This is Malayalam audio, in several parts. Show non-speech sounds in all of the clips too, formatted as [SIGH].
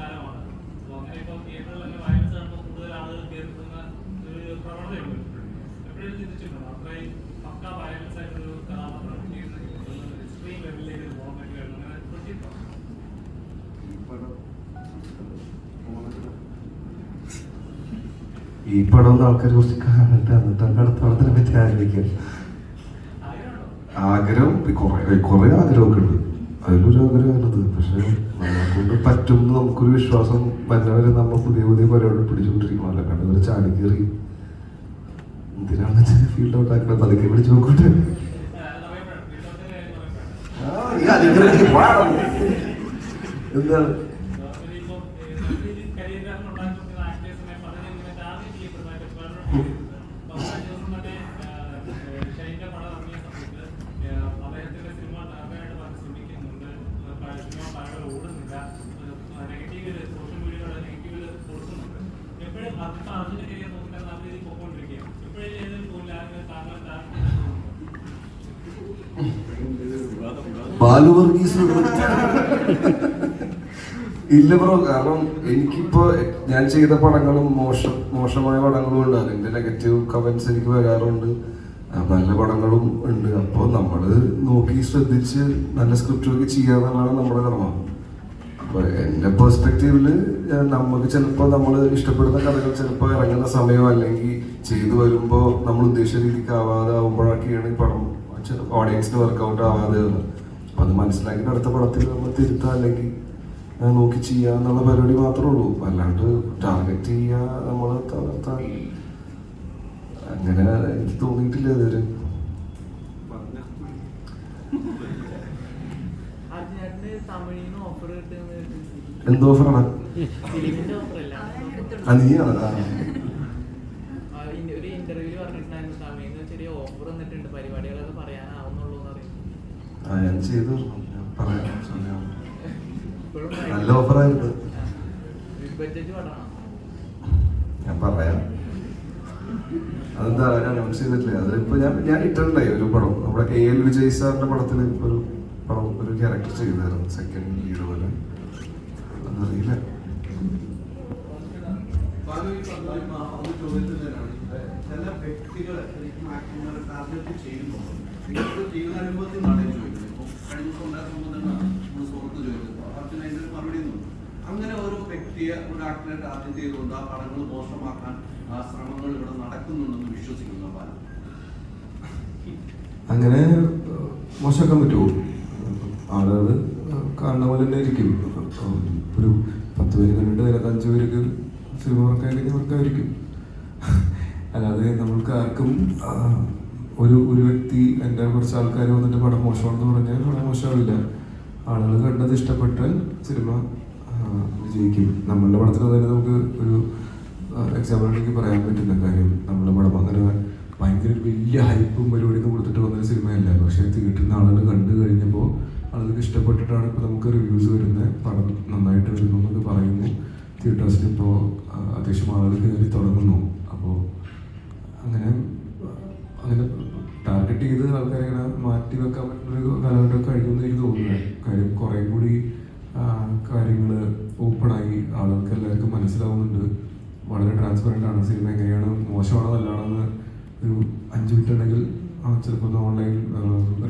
കാലമാണ് അപ്പോൾ അങ്ങനെ ഇപ്പോൾ തിയേറ്ററിലൊക്കെ വയലൻസ് കാണുമ്പോൾ കൂടുതൽ ആളുകൾ കയറുന്ന ഒരു പ്രവണതയുണ്ട്. എപ്പോഴും ചിന്തിച്ചിട്ടുണ്ടോ? അത്രയും പക്ക വയലൻസ് ആയിട്ടൊരു കഥാപാത്രം എക്സ്ട്രീം ലെവലിലേക്ക് പോകാൻ പറ്റുമായിരുന്നു അങ്ങനെ തോന്നിയിട്ടുണ്ടോ ഈ പടം ഒന്ന് ആൾക്കാർ കുറച്ച് കാണട്ടെ. എന്നിട്ട് അടുത്ത പടത്തിനെ പറ്റി ആലോചിക്കാം. ആഗ്രഹം കുറെ കുറെ ആഗ്രഹമൊക്കെ ഉണ്ട്. അതിലൊരു ആഗ്രഹമാണത് പക്ഷേ കൊണ്ട് പറ്റും എന്ന് നമുക്കൊരു വിശ്വാസം വരുന്നവരെ നമ്മൾ പുതിയ പുതിയ പരിപാടി പിടിച്ചുകൊണ്ടിരിക്കണം അല്ല കണ്ട് ഒരു ചാടി കയറി. എന്തിനാണ് ഫീൽഡ് ഔട്ട് ആക്കണം? പതുക്കെ പിടിച്ചു നോക്കട്ടെ. പറയപ്പെടാം വർഗീസ് ഇല്ല ബ്രോ കാരണം എനിക്കിപ്പോ ഞാൻ ചെയ്ത പടങ്ങളും മോശം മോശമായ പടങ്ങളും ഉണ്ട്. അതിന്റെ നെഗറ്റീവ് കമന്റ്സ് എനിക്ക് വരാറുണ്ട്. നല്ല പടങ്ങളും ഉണ്ട്. അപ്പോൾ നമ്മൾ നോക്കി ശ്രദ്ധിച്ച് നല്ല സ്ക്രിപ്റ്റ് ഒക്കെ ചെയ്യാന്നുള്ളതാണ് നമ്മുടെ കടമ അപ്പൊ എന്റെ പെർസ്പെക്റ്റീവിൽ നമുക്ക് ചിലപ്പോൾ നമ്മൾ ഇഷ്ടപ്പെടുന്ന കഥകൾ ചിലപ്പോൾ ഇറങ്ങുന്ന സമയം അല്ലെങ്കിൽ ചെയ്തു വരുമ്പോൾ നമ്മൾ ഉദ്ദേശിച്ച രീതിക്ക് ആവാതെ ആവുമ്പോഴൊക്കെയാണ് ഈ പടം ഓഡിയൻസിന് വർക്കൗട്ട് ആവാതെ. അപ്പൊ അത് മനസ്സിലാക്കിയിട്ട് അടുത്ത പടത്തിൽ നമ്മൾ തിരുത്താം അല്ലെങ്കിൽ നോക്കി ചെയ്യുക എന്നുള്ള പരിപാടി മാത്രമേ ഉള്ളൂ അല്ലാണ്ട് ടാർഗറ്റ് ചെയ്യുക നമ്മൾ തളർത്താൻ അങ്ങനെ എനിക്ക് തോന്നിയിട്ടില്ല ഇതുവരെ എന്തോ ഓഫറാണ് ആ ഒരു പറഞ്ഞിട്ടുണ്ടായിരുന്നു ചെറിയ ഓഫർ വന്നിട്ടുണ്ട് പരിപാടികളൊക്കെ പറയാനാവുന്നുള്ളൂ ഞാൻ ചെയ്തു. നല്ല ഓഫറായിരുന്നു ഞാൻ പറയാം. അതെന്താ ഞാൻ അനൗൺസ് ചെയ്തിട്ടില്ല? അതിലിപ്പോ ഞാൻ ഞാൻ ഇട്ടിട്ടുണ്ടായി ഒരു പടം. നമ്മുടെ എ എൽ വിജയ് സാറിന്റെ പടത്തിൽ ഒരു ക്യാരക്ടർ ചെയ്തായിരുന്നു സെക്കൻഡ് ലീഡ് പോലെ അതറിയില്ല. അങ്ങനെ ഓരോ വ്യക്തിയെ ഒരു ആക്ടറെ ടാർഗറ്റ് ചെയ്തുകൊണ്ട് ആ പടങ്ങൾ മോശമാക്കാൻ ആ ശ്രമങ്ങൾ ഇവിടെ നടക്കുന്നുണ്ടെന്ന് വിശ്വസിക്കുന്നു അങ്ങനെ മോശമാക്കാൻ പറ്റുമോ? ആളുകൾ കാണുന്ന പോലെ തന്നെ ഇരിക്കും. ഒരു പത്ത് പേര് കണ്ടിട്ട് വരാത്ത അഞ്ച് പേർക്ക് സിനിമ വർക്കായി വർക്കായിരിക്കും. അല്ലാതെ നമ്മൾക്ക് ആർക്കും ഒരു ഒരു വ്യക്തി എന്റെ കുറച്ച് ആൾക്കാർ വന്നിട്ട് പടം മോശമാണെന്ന് പറഞ്ഞാൽ പടം മോശമാവില്ല. ആളുകൾ കണ്ടത് ഇഷ്ടപ്പെട്ടാൽ സിനിമ വിജയിക്കും. നമ്മളുടെ പടത്തിൽ തന്നെ നമുക്ക് ഒരു എക്സാമ്പിൾ എനിക്ക് പറയാൻ പറ്റില്ല. കാര്യം നമ്മുടെ പടം അങ്ങനെ ഭയങ്കര വലിയ ഹൈപ്പും പരിപാടിയൊക്കെ കൊടുത്തിട്ട് വന്നൊരു സിനിമയല്ല. പക്ഷേ തിയേറ്ററിൽ ആളുകൾ കണ്ടു കഴിഞ്ഞപ്പോൾ ഇഷ്ടപ്പെട്ടിട്ടാണ് ഇപ്പോൾ നമുക്ക് റിവ്യൂസ് വരുന്നത്. പടം നന്നായിട്ട് വരുന്നു എന്നൊക്കെ പറയുന്നു. തിയേറ്റേഴ്സിൽ ഇപ്പോൾ അത്യാവശ്യം ആളുകൾ കയറി തുടങ്ങുന്നു. അപ്പോൾ അങ്ങനെ അങ്ങനെ ടാർഗറ്റ് ചെയ്ത് ആൾക്കാരെ ഇങ്ങനെ മാറ്റി വെക്കാൻ പറ്റുന്നൊരു കാലഘട്ടം കഴിയുമെന്ന് എനിക്ക് തോന്നുന്നത് കാര്യം കുറേ കൂടി കാര്യങ്ങൾ ഓപ്പണായി ആളുകൾക്ക് എല്ലാവർക്കും മനസ്സിലാവുന്നുണ്ട്. വളരെ ട്രാൻസ്പെറന്റ് ആണ്. സിനിമ എങ്ങനെയാണ്? മോശമാണോ? നല്ലതാണെന്ന് ഒരു അഞ്ച് മിനിറ്റ് ഉണ്ടെങ്കിൽ ചിലപ്പോൾ ഓൺലൈൻ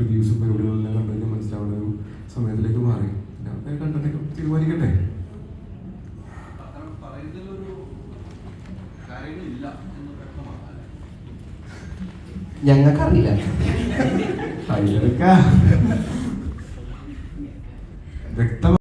റിവ്യൂസും പരിപാടികളെല്ലാം കണ്ടു കഴിഞ്ഞാൽ മനസ്സിലാവുന്ന ഒരു സമയത്തിലേക്ക് മാറി. പിന്നെ കണ്ടിട്ട് തീരുമാനിക്കട്ടെ? ഞങ്ങൾക്കറിയില്ല. [LAUGHS] വ്യക്തം